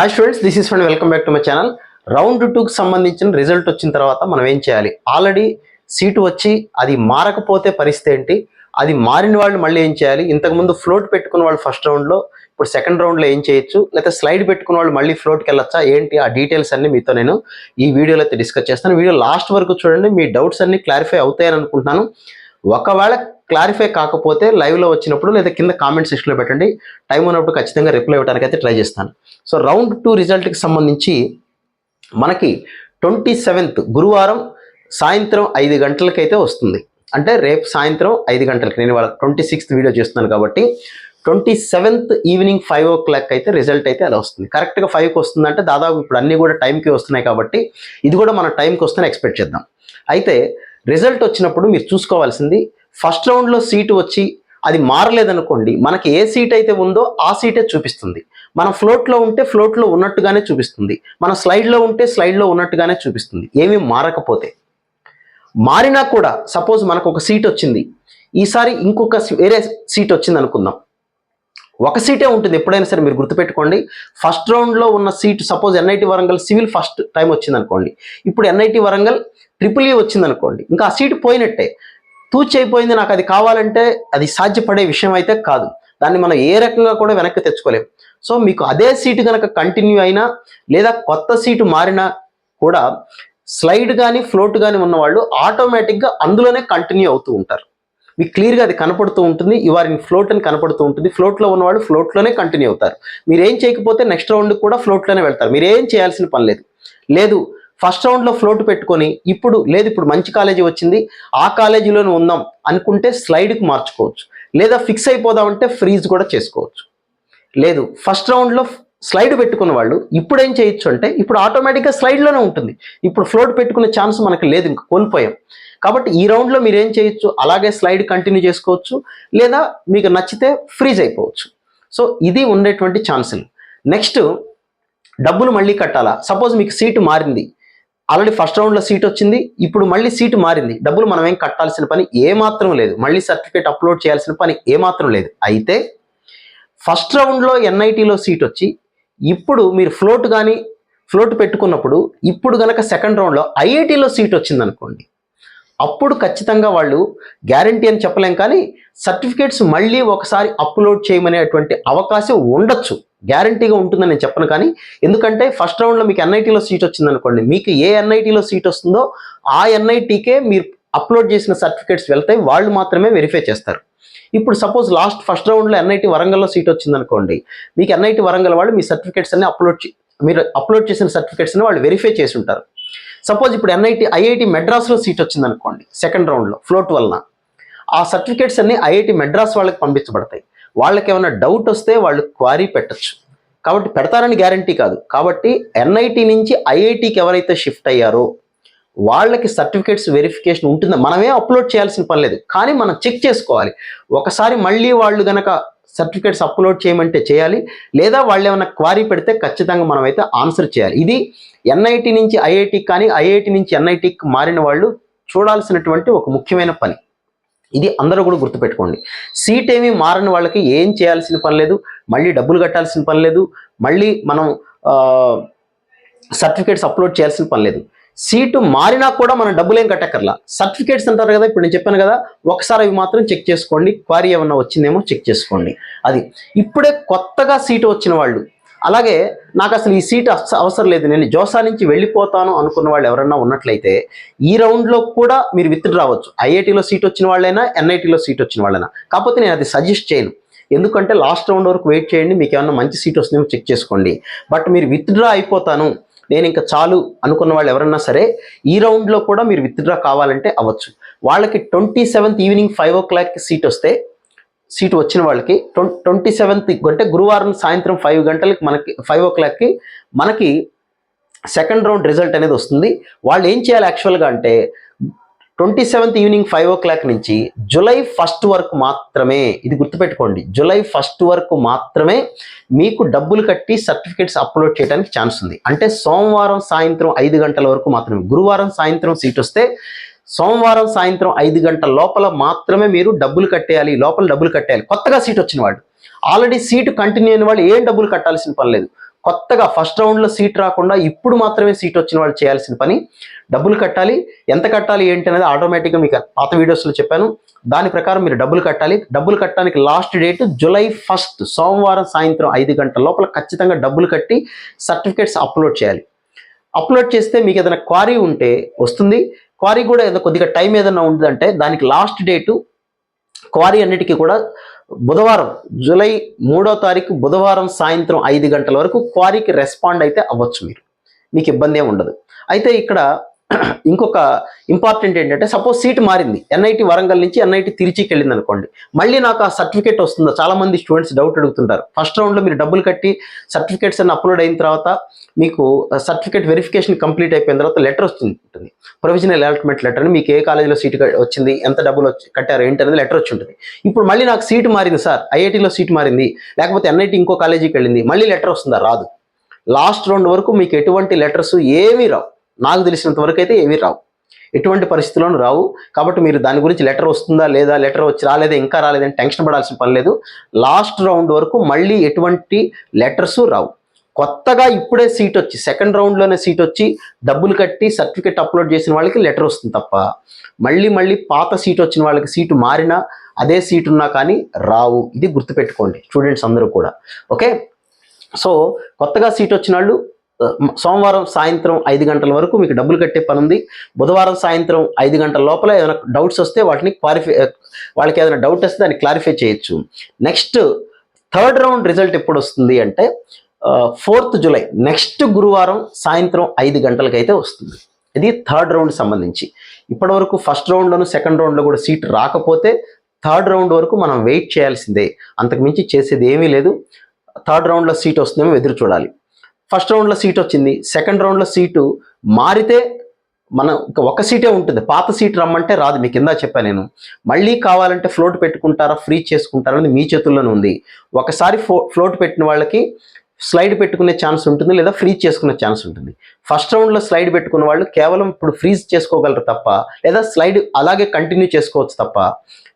Hi students this is fund welcome back to my channel round టూకి సంబంధించిన result వచ్చిన తర్వాత మనం ఏం చేయాలి? ఆల్రెడీ సీటు వచ్చి అది మారకపోతే పరిస్థితి ఏంటి? అది మారిన వాళ్ళు మళ్ళీ ఏం చేయాలి? ఇంతకుముందు ఫ్లోట్ పెట్టుకున్న వాళ్ళు ఫస్ట్ రౌండ్లో ఇప్పుడు సెకండ్ రౌండ్లో ఏం చేయొచ్చు? లేకపోతే స్లైడ్ పెట్టుకున్న వాళ్ళు మళ్ళీ ఫ్లోట్కి వెళ్ళొచ్చా? ఏంటి? ఆ డీటెయిల్స్ అన్ని మీతో నేను ఈ వీడియోలో అయితే డిస్కస్ చేస్తాను. వీడియో లాస్ట్ వరకు చూడండి మీ డౌట్స్ అన్ని క్లారిఫై అవుతాయని అనుకుంటున్నాను. ఒకవేళ క్లారిఫై కాకపోతే లైవ్లో వచ్చినప్పుడు లేదా కింద కామెంట్ సెక్షన్లో పెట్టండి. టైం ఉన్నప్పుడు ఖచ్చితంగా రిప్లై ఇవ్వడానికి అయితే ట్రై చేస్తాను. సో రౌండ్ టూ రిజల్ట్కి సంబంధించి మనకి ట్వంటీ సెవెంత్ గురువారం సాయంత్రం ఐదు గంటలకైతే వస్తుంది. అంటే రేపు సాయంత్రం ఐదు గంటలకి నేను వాళ్ళ ట్వంటీ సిక్స్త్ వీడియో చేస్తున్నాను కాబట్టి twenty seventh evening five o'clock అయితే రిజల్ట్ అయితే అది వస్తుంది కరెక్ట్గా ఫైవ్కి వస్తుందంటే దాదాపు ఇప్పుడు అన్నీ కూడా టైంకి వస్తున్నాయి కాబట్టి ఇది కూడా మన టైంకి వస్తుందని ఎక్స్పెక్ట్ చేద్దాం. అయితే రిజల్ట్ వచ్చినప్పుడు మీరు చూసుకోవాల్సింది ఫస్ట్ రౌండ్లో సీటు వచ్చి అది మారలేదనుకోండి మనకి ఏ సీట్ అయితే ఉందో ఆ సీటే చూపిస్తుంది. మనం ఫ్లోట్లో ఉంటే ఫ్లోట్లో ఉన్నట్టుగానే చూపిస్తుంది. మనం స్లైడ్లో ఉంటే స్లైడ్లో ఉన్నట్టుగానే చూపిస్తుంది. ఏమీ మారకపోతే. మారినా కూడా సపోజ్ మనకు ఒక సీట్ వచ్చింది. ఈసారి ఇంకొక వేరే సీట్ వచ్చింది అనుకుందాం ఒక సీటే ఉంటుంది ఎప్పుడైనా సరే మీరు గుర్తుపెట్టుకోండి. ఫస్ట్ రౌండ్లో ఉన్న seat suppose NIT Warangal civil first time వచ్చింది అనుకోండి ఇప్పుడు ఎన్ఐటి వరంగల్ ట్రిపుల్ ఈ వచ్చింది అనుకోండి ఇంకా ఆ సీటు పోయినట్టే. తూచైపోయింది నాకు అది కావాలంటే అది సాధ్యపడే విషయం అయితే కాదు. దాన్ని మనం ఏ రకంగా కూడా వెనక్కి తెచ్చుకోలేం. సో మీకు అదే సీటు కనుక కంటిన్యూ అయినా లేదా కొత్త సీటు మారినా కూడా స్లైడ్ కానీ ఫ్లోట్ కానీ ఉన్నవాళ్ళు ఆటోమేటిక్గా అందులోనే కంటిన్యూ అవుతూ ఉంటారు. మీకు క్లియర్గా అది కనపడుతూ ఉంటుంది ఇవారి ఫ్లోట్ అని కనపడుతూ ఉంటుంది. ఫ్లోట్లో ఉన్నవాళ్ళు ఫ్లోట్లోనే కంటిన్యూ అవుతారు. మీరు ఏం చేయకపోతే నెక్స్ట్ రౌండ్కి కూడా ఫ్లోట్లోనే వెళ్తారు. మీరు ఏం చేయాల్సిన పని లేదు. లేదు ఫస్ట్ రౌండ్లో ఫ్లోట్ పెట్టుకొని ఇప్పుడు లేదు ఇప్పుడు మంచి కాలేజీ వచ్చింది ఆ కాలేజీలోనే ఉందాం అనుకుంటే స్లైడ్కి మార్చుకోవచ్చు. లేదా ఫిక్స్ అయిపోదామంటే ఫ్రీజ్ కూడా చేసుకోవచ్చు. లేదు ఫస్ట్ రౌండ్లో స్లైడ్ పెట్టుకున్న వాళ్ళు ఇప్పుడు ఏం చేయొచ్చు అంటే ఇప్పుడు ఆటోమేటిక్గా స్లైడ్లోనే ఉంటుంది. ఇప్పుడు ఫ్లోట్ పెట్టుకునే ఛాన్స్ మనకు లేదు ఇంకా కోల్పోయాం. కాబట్టి ఈ రౌండ్లో మీరు ఏం చేయొచ్చు? అలాగే స్లైడ్ కంటిన్యూ చేసుకోవచ్చు లేదా మీకు నచ్చితే ఫ్రీజ్ అయిపోవచ్చు. సో ఇది ఉండేటువంటి ఛాన్సులు నెక్స్ట్ డబ్బులు మళ్ళీ కట్టాలా? సపోజ్ మీకు సీటు మారింది. ఆల్రెడీ ఫస్ట్ రౌండ్లో సీట్ వచ్చింది. ఇప్పుడు మళ్ళీ సీటు మారింది. డబ్బులు మనం ఏం కట్టాల్సిన పని ఏమాత్రం లేదు. మళ్ళీ సర్టిఫికేట్ అప్లోడ్ చేయాల్సిన పని ఏమాత్రం లేదు. అయితే ఫస్ట్ రౌండ్లో ఎన్ఐటీలో సీట్ వచ్చి ఇప్పుడు మీరు ఫ్లోట్ కానీ ఫ్లోట్ పెట్టుకున్నప్పుడు ఇప్పుడు గనక సెకండ్ రౌండ్లో ఐఐటీలో సీట్ వచ్చింది అనుకోండి అప్పుడు ఖచ్చితంగా వాళ్ళు గ్యారంటీ అని చెప్పలేం కానీ సర్టిఫికేట్స్ మళ్ళీ ఒకసారి అప్లోడ్ చేయమనేటువంటి అవకాశం ఉండొచ్చు. గ్యారంటీగా ఉంటుందని నేను చెప్పను కానీ ఎందుకంటే ఫస్ట్ రౌండ్లో మీకు ఎన్ఐటీలో సీట్ వచ్చింది అనుకోండి మీకు ఏ ఎన్ఐటీలో సీట్ వస్తుందో ఆ ఎన్ఐటీకే మీరు అప్లోడ్ చేసిన సర్టిఫికేట్స్ వెళ్తాయి వాళ్ళు మాత్రమే వెరిఫై చేస్తారు. ఇప్పుడు సపోజ్ లాస్ట్ ఫస్ట్ రౌండ్లో ఎన్ఐటి వరంగల్లో సీట్ వచ్చింది అనుకోండి మీకు ఎన్ఐటి వరంగల్ వాళ్ళు మీ సర్టిఫికేట్స్ అన్ని అప్లోడ్ మీరు అప్లోడ్ చేసిన సర్టిఫికేట్స్ని వాళ్ళు వెరిఫై చేసి ఉంటారు. సపోజ్ ఇప్పుడు ఎన్ఐటి ఐఐటి మెడ్రాస్లో సీట్ వచ్చింది అనుకోండి సెకండ్ రౌండ్లో ఫ్లోట్ వలన. ఆ సర్టిఫికేట్స్ అన్ని ఐఐటి మెడ్రాస్ వాళ్ళకి పంపించబడతాయి. వాళ్ళకి ఏమైనా డౌట్ వస్తే వాళ్ళు క్వారీ పెట్టచ్చు. కాబట్టి పెడతారని గ్యారంటీ కాదు. కాబట్టి ఎన్ఐటి నుంచి ఐఐటికి ఎవరైతే షిఫ్ట్ అయ్యారో వాళ్ళకి సర్టిఫికేట్స్ వెరిఫికేషన్ ఉంటుందా? మనమే అప్లోడ్ చేయాల్సిన పని లేదు. కానీ మనం చెక్ చేసుకోవాలి. ఒకసారి మళ్ళీ వాళ్ళు గనక సర్టిఫికేట్స్ అప్లోడ్ చేయమంటే చేయాలి లేదా వాళ్ళు ఏమైనా క్వారీ పెడితే ఖచ్చితంగా మనం అయితే ఆన్సర్ చేయాలి. ఇది ఎన్ఐటి నుంచి ఐఐటికి కానీ ఐఐటి నుంచి ఎన్ఐటికి మారిన వాళ్ళు చూడాల్సినటువంటి ఒక ముఖ్యమైన పని. ఇది అందరూ కూడా గుర్తుపెట్టుకోండి. సీట్ ఏమీ మారని వాళ్ళకి ఏం చేయాల్సిన పని లేదు మళ్ళీ డబ్బులు కట్టాల్సిన పని లేదు మళ్ళీ మనం సర్టిఫికేట్స్ అప్లోడ్ చేయాల్సిన పని లేదు. సీటు మారినా కూడా మనం డబ్బులు ఏం కట్టక్కర్లా. సర్టిఫికేట్స్ అంటారు కదా ఇప్పుడు నేను చెప్పాను కదా ఒకసారి అవి మాత్రం చెక్ చేసుకోండి. క్వారీ ఏమన్నా వచ్చిందేమో చెక్ చేసుకోండి. అది ఇప్పుడే కొత్తగా సీటు వచ్చిన వాళ్ళు. అలాగే నాకు అసలు ఈ సీట్ అవసరం లేదు. నేను జోసా నుంచి వెళ్ళిపోతాను అనుకున్న వాళ్ళు ఎవరన్నా ఉన్నట్లయితే ఈ రౌండ్లో కూడా మీరు విత్ రావచ్చు ఐఐటీలో సీట్ వచ్చిన వాళ్ళైనా ఎన్ఐటీలో సీట్ వచ్చిన వాళ్ళైనా. కాకపోతే నేను అది సజెస్ట్ చేయను. ఎందుకంటే లాస్ట్ రౌండ్ వరకు వెయిట్ చేయండి. మీకు ఏమన్నా మంచి సీట్ వస్తుందేమో చెక్ చేసుకోండి. బట్ మీరు విత్డ్రా అయిపోతాను. నేను ఇంకా చాలు అనుకున్న వాళ్ళు ఎవరన్నా సరే ఈ రౌండ్లో కూడా మీరు విత్డ్రా కావాలంటే అవ్వచ్చు. వాళ్ళకి ట్వంటీ సెవెంత్ ఈవినింగ్ ఫైవ్ ఓ క్లాక్కి సీట్ వస్తే సీట్ వచ్చిన వాళ్ళకి ట్వంటీ సెవెంత్ అంటే గురువారం సాయంత్రం ఫైవ్ గంటలకి మనకి ఫైవ్ ఓ క్లాక్కి మనకి సెకండ్ రౌండ్ రిజల్ట్ అనేది వస్తుంది. వాళ్ళు ఏం చేయాలి యాక్చువల్గా అంటే twenty seventh evening five o'clock నుంచి జూలై ఫస్ట్ వరకు మాత్రమే ఇది గుర్తుపెట్టుకోండి జూలై ఫస్ట్ వరకు మాత్రమే మీకు డబ్బులు కట్టి సర్టిఫికేట్స్ అప్లోడ్ చేయడానికి ఛాన్స్ ఉంది. అంటే సోమవారం సాయంత్రం ఐదు గంటల వరకు మాత్రమే గురువారం సాయంత్రం సీట్ వస్తే సోమవారం సాయంత్రం ఐదు గంటల లోపల మాత్రమే మీరు డబ్బులు కట్టేయాలి లోపల డబ్బులు కట్టేయాలి. కొత్తగా సీట్ వచ్చిన వాడు ఆల్రెడీ సీటు కంటిన్యూ అయిన వాళ్ళు ఏం డబ్బులు కట్టాల్సిన పని లేదు. కొత్తగా ఫస్ట్ రౌండ్లో సీట్ రాకుండా ఇప్పుడు మాత్రమే సీట్ వచ్చిన వాళ్ళు చేయాల్సిన పని. డబ్బులు కట్టాలి. ఎంత కట్టాలి ఏంటి అనేది ఆటోమేటిక్గా మీకు పాత వీడియోస్లో చెప్పాను. దాని ప్రకారం మీరు డబ్బులు కట్టాలి. డబ్బులు కట్టడానికి లాస్ట్ డేట్ జూలై ఫస్ట్ సోమవారం సాయంత్రం ఐదు గంటల లోపల ఖచ్చితంగా డబ్బులు కట్టి సర్టిఫికేట్స్ అప్లోడ్ చేయాలి. అప్లోడ్ చేస్తే మీకు ఏదైనా క్వారీ ఉంటే వస్తుంది. క్వారీ కూడా ఏదో కొద్దిగా టైం ఏదైనా ఉందంటే దానికి లాస్ట్ డేటు క్వారీ అన్నిటికీ కూడా బుధవారం జూలై మూడో తారీఖు బుధవారం సాయంత్రం ఐదు గంటల వరకు క్వారీకి రెస్పాండ్ అయితే అవ్వచ్చు మీరు. మీకు ఇబ్బంది ఏమి ఉండదు. అయితే ఇక్కడ ఇంకొక ఇంపార్టెంట్ ఏంటంటే సపోజ్ సీట్ మారింది. ఎన్ఐటి వరంగల్ నుంచి ఎన్ఐటి తిరుచికి వెళ్ళింది అనుకోండి. మళ్ళీ నాకు ఆ సర్టిఫికేట్ వస్తుందా? చాలా మంది స్టూడెంట్స్ డౌట్ అడుగుతుంటారు. ఫస్ట్ రౌండ్లో మీరు డబ్బులు కట్టి సర్టిఫికేట్స్ అన్ని అప్లోడ్ అయిన తర్వాత మీకు సర్టిఫికేట్ వెరిఫికేషన్ కంప్లీట్ అయిపోయిన తర్వాత లెటర్ వస్తుంది. ప్రొవిజనల్ అలాట్మెంట్ లెటర్ అని మీకు ఏ కాలేజీలో సీట్ వచ్చింది? ఎంత డబ్బులు వచ్చి కట్టారు? ఏంటి అనేది లెటర్ వచ్చి ఉంటుంది. ఇప్పుడు మళ్ళీ నాకు సీట్ మారింది సార్. ఐఐటీలో సీట్ మారింది. లేకపోతే ఎన్ఐటి ఇంకో కాలేజీకి వెళ్ళింది. మళ్ళీ లెటర్ వస్తుందా? రాదు. లాస్ట్ రౌండ్ వరకు మీకు ఎటువంటి లెటర్స్ ఏమీ రావు. నాకు తెలిసినంత వరకు అయితే ఏమీ రావు. ఎటువంటి పరిస్థితుల్లోనూ రావు. కాబట్టి మీరు దాని గురించి లెటర్ వస్తుందా లేదా లెటర్ వచ్చి రాలేదా ఇంకా రాలేదని టెన్షన్ పడాల్సిన పని లేదు. లాస్ట్ రౌండ్ వరకు మళ్ళీ ఎటువంటి లెటర్స్ రావు. కొత్తగా ఇప్పుడే సీట్ వచ్చి సెకండ్ రౌండ్లోనే సీట్ వచ్చి డబ్బులు కట్టి సర్టిఫికెట్ అప్లోడ్ చేసిన వాళ్ళకి లెటర్ వస్తుంది తప్ప మళ్ళీ మళ్ళీ పాత సీట్ వచ్చిన వాళ్ళకి సీటు మారినా అదే సీట్ ఉన్నా కానీ రావు. ఇది గుర్తుపెట్టుకోండి. స్టూడెంట్స్ అందరూ కూడా. ఓకే? సో కొత్తగా సీట్ వచ్చిన వాళ్ళు సోమవారం సాయంత్రం ఐదు గంటల వరకు మీకు డబ్బులు కట్టే పని ఉంది బుధవారం సాయంత్రం ఐదు గంటల లోపల ఏదైనా డౌట్స్ వస్తే వాటిని క్వాలిఫై వాళ్ళకి ఏదైనా డౌట్ వస్తే దాన్ని క్లారిఫై చేయొచ్చు. నెక్స్ట్ థర్డ్ రౌండ్ రిజల్ట్ ఎప్పుడు వస్తుంది అంటే ఫోర్త్ జూలై నెక్స్ట్ గురువారం సాయంత్రం ఐదు గంటలకైతే వస్తుంది. ఇది థర్డ్ రౌండ్ సంబంధించి. ఇప్పటివరకు ఫస్ట్ రౌండ్లోను సెకండ్ రౌండ్లో కూడా సీట్ రాకపోతే థర్డ్ రౌండ్ వరకు మనం వెయిట్ చేయాల్సిందే. అంతకుమించి చేసేది ఏమీ లేదు. థర్డ్ రౌండ్లో సీట్ వస్తుందేమో ఎదురు చూడాలి. ఫస్ట్ రౌండ్లో సీట్ వచ్చింది. సెకండ్ రౌండ్లో సీటు మారితే మనం ఒక సీటే ఉంటుంది. పాత సీట్ రమ్మంటే రాదు. మీకు కింద చెప్పా నేను. మళ్ళీ కావాలంటే ఫ్లోట్ పెట్టుకుంటారా? ఫ్రీ చేసుకుంటారా? అనేది మీ చేతుల్లోనే ఉంది. ఒకసారి ఫ్లోట్ పెట్టిన వాళ్ళకి స్లైడ్ పెట్టుకునే ఛాన్స్ ఉంటుంది లేదా ఫ్రీజ్ చేసుకునే ఛాన్స్ ఉంటుంది. ఫస్ట్ రౌండ్లో స్లైడ్ పెట్టుకున్న వాళ్ళు కేవలం ఇప్పుడు ఫ్రీజ్ చేసుకోగలరు తప్ప లేదా స్లైడ్ అలాగే కంటిన్యూ చేసుకోవచ్చు తప్ప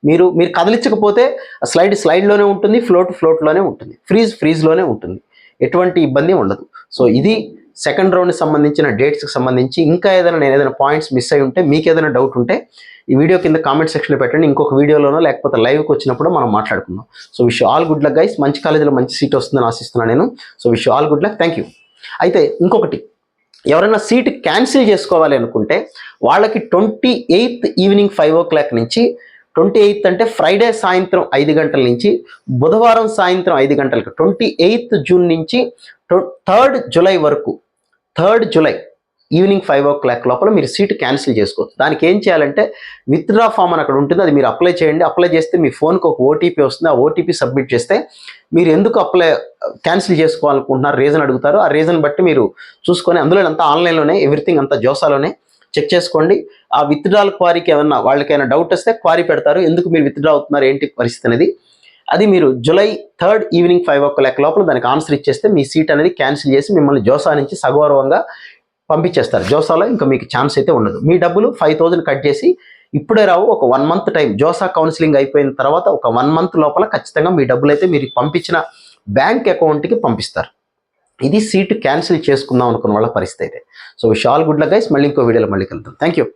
మీరు మీరు కదిలించకపోతే ఆ స్లైడ్ స్లైడ్లోనే ఉంటుంది ఫ్లోట్ ఫ్లోట్లోనే ఉంటుంది. ఫ్రీజ్ ఫ్రీజ్లోనే ఉంటుంది. ఎటువంటి ఇబ్బంది ఉండదు. సో ఇది సెకండ్ రౌండ్కి సంబంధించిన డేట్స్కి సంబంధించి ఇంకా ఏదైనా నేను ఏదైనా పాయింట్స్ మిస్ అయి ఉంటే మీకు ఏదైనా డౌట్ ఉంటే ఈ వీడియో కింద కామెంట్ సెక్షన్లో పెట్టండి. ఇంకొక వీడియోలోనో లేకపోతే లైవ్కి వచ్చినప్పుడు మనం మాట్లాడుకుందాం. So wish all good luck guys మంచి కాలేజీలో మంచి సీట్ వస్తుందని ఆశిస్తున్నాను నేను. So wish all good luck thank you అయితే ఇంకొకటి. ఎవరైనా సీట్ క్యాన్సిల్ చేసుకోవాలి అనుకుంటే వాళ్ళకి twenty eighth evening five o'clock నుంచి ట్వంటీ ఎయిత్ అంటే ఫ్రైడే సాయంత్రం ఐదు గంటల నుంచి బుధవారం సాయంత్రం ఐదు గంటలకు ట్వంటీ ఎయిత్ జూన్ నుంచి థర్డ్ జూలై వరకు third July evening five o'clock లోపల మీరు సీట్ క్యాన్సిల్ చేసుకోవచ్చు. దానికి ఏం చేయాలంటే విత్డ్రా ఫామ్ అని అక్కడ ఉంటుంది అది మీరు అప్లై చేయండి. అప్లై చేస్తే మీ ఫోన్కి ఒక ఓటీపీ వస్తుంది. ఆ ఓటీపీ సబ్మిట్ చేస్తే మీరు ఎందుకు అప్లై క్యాన్సిల్ చేసుకోవాలనుకుంటున్నారు? రీజన్ అడుగుతారు. ఆ రీజన్ బట్టి మీరు చూసుకొని అందులో అంతా ఆన్లైన్లోనే ఎవ్రీథింగ్ అంతా జోసాలోనే చెక్ చేసుకోండి. ఆ విత్డ్రాల్ క్వారీకి ఏమన్నా వాళ్ళకైనా డౌట్ వస్తే క్వారీ పెడతారు. ఎందుకు మీరు విత్డ్రా అవుతున్నారు? ఏంటి పరిస్థితి అనేది? అది మీరు July third evening five o'clock లోపల దానికి ఆన్సర్ ఇచ్చేస్తే మీ సీట్ అనేది క్యాన్సిల్ చేసి మిమ్మల్ని జోసా నుంచి సగౌరవంగా పంపించేస్తారు. జోసాలో ఇంకా మీకు ఛాన్స్ అయితే ఉండదు. మీ డబ్బులు ఫైవ్ థౌజండ్ కట్ చేసి ఇప్పుడే రావు ఒక one month time. JoSAA counselling అయిపోయిన తర్వాత ఒక వన్ మంత్ లోపల ఖచ్చితంగా మీ డబ్బులు అయితే మీరు పంపించిన బ్యాంక్ అకౌంట్కి పంపిస్తారు. ఇది సీటు క్యాన్సిల్ చేసుకుందాం అనుకున్న వాళ్ళ పరిస్థితి అయితే. So wish all good luck guys. మళ్ళీ ఇంకో వీడియోలో మళ్ళీ కలుద్దాం. Thank you